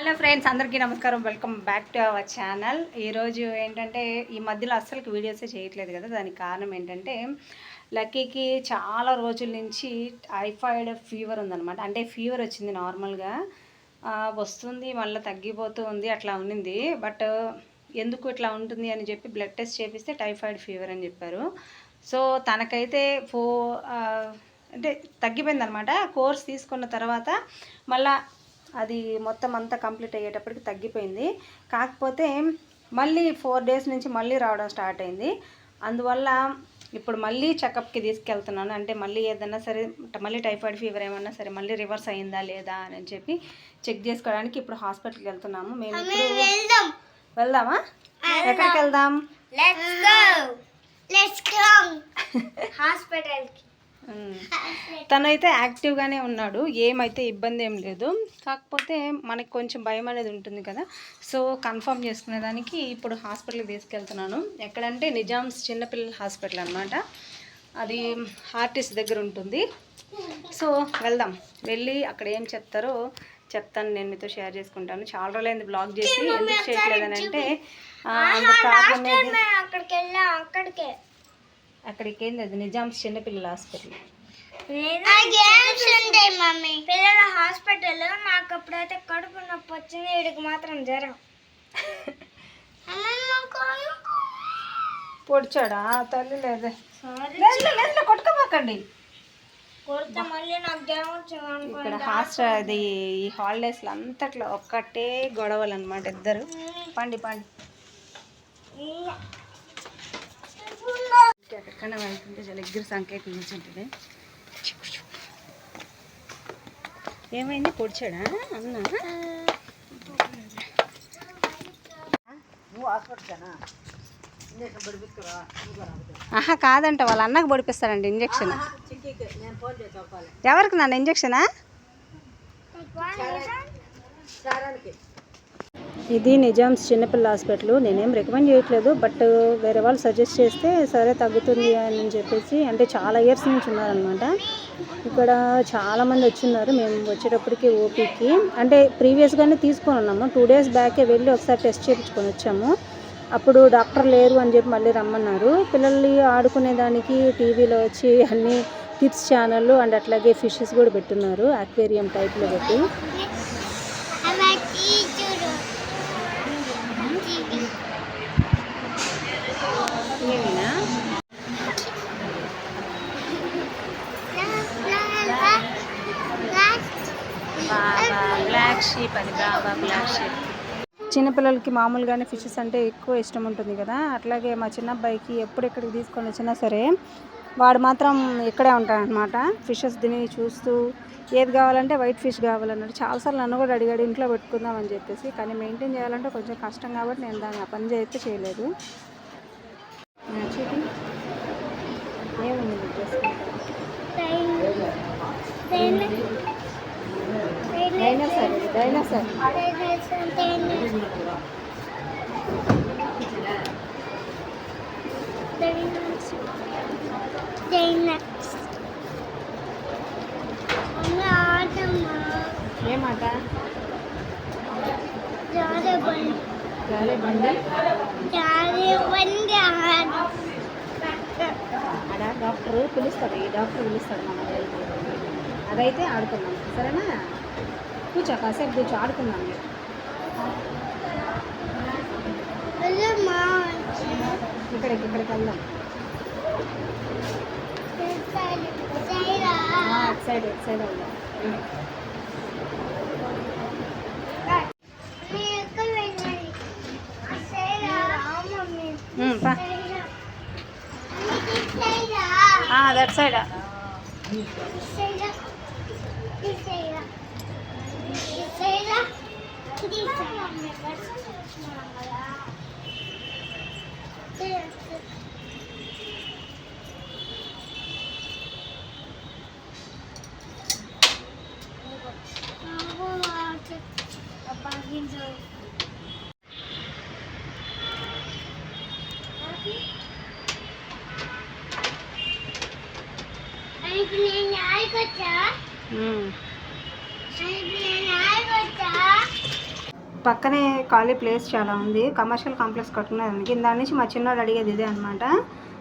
Hello friends అందరికీ నమస్కారం. Welcome back to our channel. ఈరోజు ఏంటంటే ఈ మధ్యలో అస్సలు వీడియోసే చేయట్లేదు కదా. దానికి కారణం ఏంటంటే లక్కీకి చాలా రోజుల నుంచి టైఫాయిడ్ ఫీవర్ ఉందన్నమాట. అంటే ఫీవర్ వచ్చింది నార్మల్గా. వస్తుంది మళ్ళీ తగ్గిపోతూ ఉంది అట్లా ఉన్నింది. బట్ ఎందుకు ఇట్లా ఉంటుంది అని చెప్పి బ్లడ్ టెస్ట్ చేపిస్తే టైఫాయిడ్ ఫీవర్ అని చెప్పారు. సో తనకైతే ఫో అంటే తగ్గిపోయింది అనమాట కోర్స్ తీసుకున్న తర్వాత మళ్ళీ అది మొత్తం అంతా కంప్లీట్ అయ్యేటప్పటికి తగ్గిపోయింది. కాకపోతే మళ్ళీ ఫోర్ డేస్ నుంచి మళ్ళీ రావడం స్టార్ట్ అయింది. అందువల్ల ఇప్పుడు మళ్ళీ చెకప్కి తీసుకెళ్తున్నాను. అంటే మళ్ళీ ఏదన్నా సరే మళ్ళీ టైఫాయిడ్ ఫీవర్ ఏమన్నా సరే మళ్ళీ రివర్స్ అయిందా లేదా అని చెప్పి చెక్ చేసుకోవడానికి ఇప్పుడు హాస్పిటల్కి వెళ్తున్నాము. మేము ఇప్పుడు వెళ్దామా? ఎక్కడికి వెళ్దాం లెట్స్ తనైతే యాక్టివ్గానే ఉన్నాడు. ఏమైతే ఇబ్బంది ఏం లేదు. కాకపోతే మనకి కొంచెం భయం అనేది ఉంటుంది కదా. సో కన్ఫర్మ్ చేసుకునేదానికి ఇప్పుడు హాస్పిటల్కి తీసుకెళ్తున్నాను. ఎక్కడంటే నిజామ్స్ చిన్నపిల్లల హాస్పిటల్ అనమాట అది ఆర్టిస్ట్ దగ్గర ఉంటుంది. సో వెళ్దాం. వెళ్ళి అక్కడ ఏం చెప్తారో చెప్తాను. నేను మీతో షేర్ చేసుకుంటాను. చాలా రోజులైంది బ్లాగ్ చేసి. ఎందుకు చేయట్లేదని అంటే మేము అక్కడికి వెళ్ళాం. అక్కడికే. అక్కడికి ఏంది అది? నిజామ్స్ చిన్నపిల్లల హాస్పిటల్. పిల్లల హాస్పిటల్ నాకు అప్పుడైతే కడుపు నొప్పి వచ్చింది వీడికి మాత్రం జ్వరం. పొడిచాడా? తల్లి లేదే. కొట్టుకోమాకండి కొడితే మళ్ళీ నాకు జ్వరం వచ్చింది ఇక్కడ హాస్టల్ అది ఈ హాలిడేస్లో అంతట్లో ఒక్కటే గొడవలు అనమాట ఇద్దరు పండి పండి. ఎక్కడికైనా వెళ్తుంటే చాలా ఎగ్గురు సంకేతం నిల్చుంటుంది ఏమైంది? పొడిచాడా? అన్న? ఆహా కాదంట వాళ్ళ అన్నకు పొడిపిస్తారండి ఇంజక్షన్. ఎవరికి నన్ను ఇంజక్షనా? ఇది నిజామ్స్ చిన్నపిల్ల హాస్పిటల్. నేనేం రికమెండ్ చేయట్లేదు బట్ వేరే వాళ్ళు సజెస్ట్ చేస్తే సరే తగ్గుతుంది అని చెప్పేసి అంటే చాలా ఇయర్స్ నుంచి ఉన్నారనమాట ఇక్కడ చాలామంది వచ్చిన్నారు మేము వచ్చేటప్పటికి ఓపీకి. అంటే ప్రీవియస్గానే తీసుకొని ఉన్నాము. టూ డేస్ బ్యాకే వెళ్ళి ఒకసారి టెస్ట్ చేయించుకొని వచ్చాము. అప్పుడు డాక్టర్ లేరు అని చెప్పి మళ్ళీ రమ్మన్నారు. పిల్లల్ని ఆడుకునే దానికి టీవీలో వచ్చి అన్ని కిడ్స్ ఛానల్ అండ్ అట్లాగే ఫిషెస్ కూడా పెట్టున్నారు అక్వేరియం టైప్లో పెట్టి ఏమైనా బాబా అది బాబా చిన్నపిల్లలకి మామూలుగానే ఫిషెస్ అంటే ఎక్కువ ఇష్టం ఉంటుంది కదా. అట్లాగే మా చిన్న అబ్బాయికి ఎప్పుడు ఎక్కడికి తీసుకొని వచ్చినా సరే వాడు మాత్రం ఇక్కడే ఉంటాడనమాట ఫిషెస్ తిని చూస్తూ ఏది కావాలంటే వైట్ ఫిష్ కావాలన్నాడు. చాలాసార్లు నన్ను కూడా అడిగాడు ఇంట్లో పెట్టుకుందాం అని చెప్పేసి. కానీ మెయింటైన్ చేయాలంటే కొంచెం కష్టం కాబట్టి నేను దాన్ని ఆ పని అయితే చేయలేదు. ఆ, చూపి సార్. నీకు చేసుకుంటే డైనోసార్ ఇది డైనోసార్ ఏమాట? బండి అలా డాక్టర్ పిలుస్తారు ఈ డాక్టర్ పిలుస్తారు మన అదైతే ఆడుతున్నాం సరేనా? కూర్చో కాసేపు కూర్చో ఆడుకుందాం. ఇక్కడికి ఇక్కడికి వెళ్దాం. అటు సైడ్ ఇటు సైడ్ వెళ్దాం. దట్ సైడ్ ఇప్పుడు నేను ఆడుకోవచ్చా ఇప్పుడు నేను ఆడుకోవచ్చా పక్కనే ఖాళీ ప్లేస్ చాలా ఉంది. కమర్షియల్ కాంప్లెక్స్ కట్టుకునేదానికి దాని నుంచి మా చిన్నోడు అడిగేది ఇదే అనమాట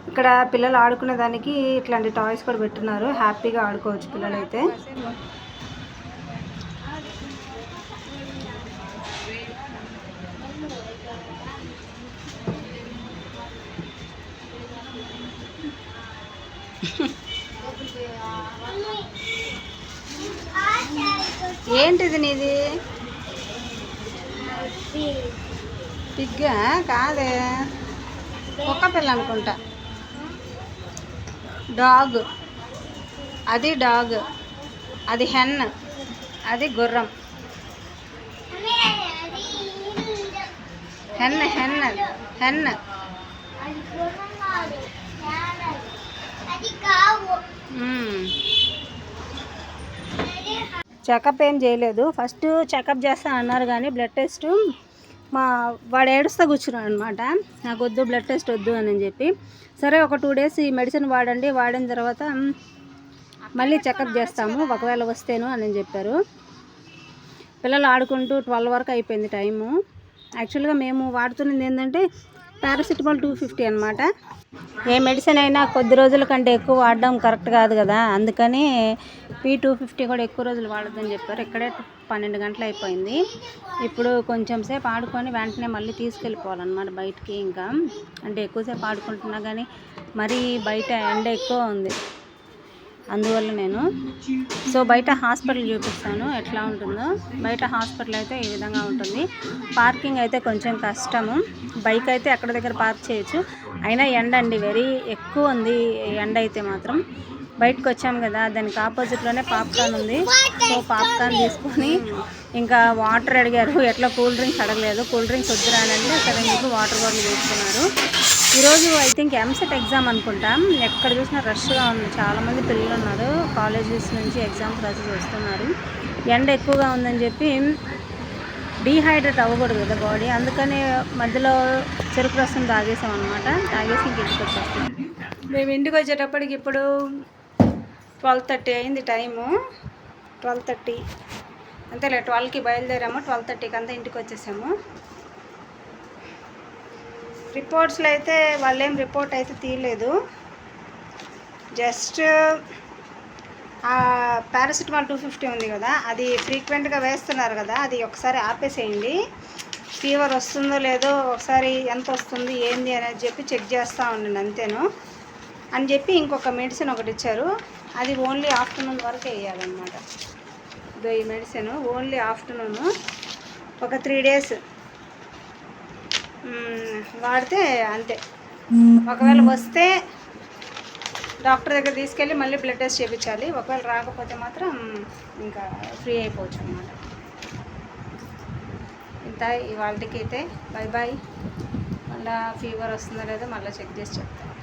ఇక్కడ పిల్లలు ఆడుకునే దానికి ఇట్లాంటి టాయ్స్ కూడా పెట్టున్నారు. హ్యాపీగా ఆడుకోవచ్చు పిల్లలైతే. ఏంటిది నీది? పిగ్గా? కాదే. కుక్క పిల్ల అనుకుంటా. డాగ్. అది డాగ్. అది హెన్. అది గుర్రం. Hen hen. హెన్. చెకప్ ఏం చేయలేదు. ఫస్ట్ చెకప్ చేస్తా అన్నారు కానీ బ్లడ్ టెస్ట్ మా వాడు ఏడుస్తా కూర్చున్నాడు అనమాట నాకు వద్దు బ్లడ్ టెస్ట్ వద్దు అని చెప్పి. సరే ఒక టూ డేస్ ఈ మెడిసిన్ వాడండి వాడిన తర్వాత మళ్ళీ చెకప్ చేస్తాము ఒకవేళ వస్తేను అని చెప్పారు. పిల్లలు ఆడుకుంటూ ట్వెల్వ్ వరకు అయిపోయింది టైము. యాక్చువల్గా మేము వాడుతున్నది ఏంటంటే పారాసిటమాల్ టూ ఫిఫ్టీ అనమాట ఏ మెడిసిన్ అయినా కొద్ది రోజుల కంటే ఎక్కువ వాడడం కరెక్ట్ కాదు కదా. అందుకని పీ టూ ఫిఫ్టీ కూడా ఎక్కువ రోజులు వాడద్దని చెప్పారు. ఇక్కడే పన్నెండు గంటలు అయిపోయింది. ఇప్పుడు కొంచెం సేపు ఆడుకొని వెంటనే మళ్ళీ తీసుకెళ్ళిపోవాలన్నమాట బయటికి ఇంకా. అంటే ఎక్కువసేపు ఆడుకుంటున్నా కానీ మరీ బయట ఎండ ఎక్కువ ఉంది. అందువల్ల నేను సో బయట హాస్పిటల్ చూపిస్తాను. ఎట్లా ఉంటుందో. బయట హాస్పిటల్ అయితే ఈ విధంగా ఉంటుంది. పార్కింగ్ అయితే కొంచెం కష్టము. బైక్ అయితే అక్కడ దగ్గర పార్క్ చేయొచ్చు. అయినా ఎండ అండి వెరీ ఎక్కువ ఉంది ఎండ అయితే మాత్రం. బయటకు వచ్చాం కదా దానికి ఆపోజిట్లోనే పాప్కార్న్ ఉంది. సో పాప్కార్న్ తీసుకొని ఇంకా వాటర్ అడిగారు. ఎట్లా కూల్ డ్రింక్స్ అడగలేదు. కూల్ డ్రింక్స్ వద్దురానంటే అక్కడ మీకు వాటర్ బాటిల్ తీసుకున్నారు. ఈరోజు ఐ థింక్ ఎంసెట్ ఎగ్జామ్ అనుకుంటాం. ఎక్కడ చూసినా రష్గా ఉంది. చాలామంది పిల్లలు ఉన్నారు కాలేజెస్ నుంచి ఎగ్జామ్ ప్రాసెస్ వస్తున్నారు. ఎండ ఎక్కువగా ఉందని చెప్పి డీహైడ్రేట్ అవ్వకూడదు కదా బాడీ. అందుకని మధ్యలో చెరుకు రసం తాగేసాం అనమాట తాగేసి ఇంక ఇంటికి వచ్చేస్తాం. మేము ఇంటికి వచ్చేటప్పటికి ఇప్పుడు ట్వెల్వ్ థర్టీ అయింది టైము. Twelve thirty. అంతేలే ట్వెల్వ్కి బయలుదేరాము. ట్వెల్వ్ థర్టీకి అంతా ఇంటికి వచ్చేసాము. రిపోర్ట్స్లో అయితే వాళ్ళేం రిపోర్ట్ అయితే తీయలేదు. జస్ట్ పారాసిటమాల్ టూ ఫిఫ్టీ ఉంది కదా అది ఫ్రీక్వెంట్గా వేస్తున్నారు కదా అది ఒకసారి ఆపేసేయండి. ఫీవర్ వస్తుందో లేదో ఒకసారి ఎంత వస్తుంది ఏంది అనేది చెప్పి చెక్ చేస్తూ ఉండండి అంతేను. అని చెప్పి ఇంకొక మెడిసిన్ ఒకటి ఇచ్చారు. అది ఓన్లీ ఆఫ్టర్నూన్ వరకే వేయాలన్నమాట. ఇదో ఈ మెడిసిన్ ఓన్లీ ఆఫ్టర్నూను. ఒక త్రీ డేస్ వాడితే అంతే. ఒకవేళ వస్తే డాక్టర్ దగ్గర తీసుకెళ్ళి మళ్ళీ బ్లడ్ టెస్ట్ చేయించాలి ఒకవేళ రాకపోతే మాత్రం ఇంకా ఫ్రీ అయిపోవచ్చు అనమాట ఇంత ఇవాళకి అయితే. బాయ్ బాయ్ మళ్ళీ ఫీవర్ వస్తుందో లేదో మళ్ళీ చెక్ చేసి చెప్తాను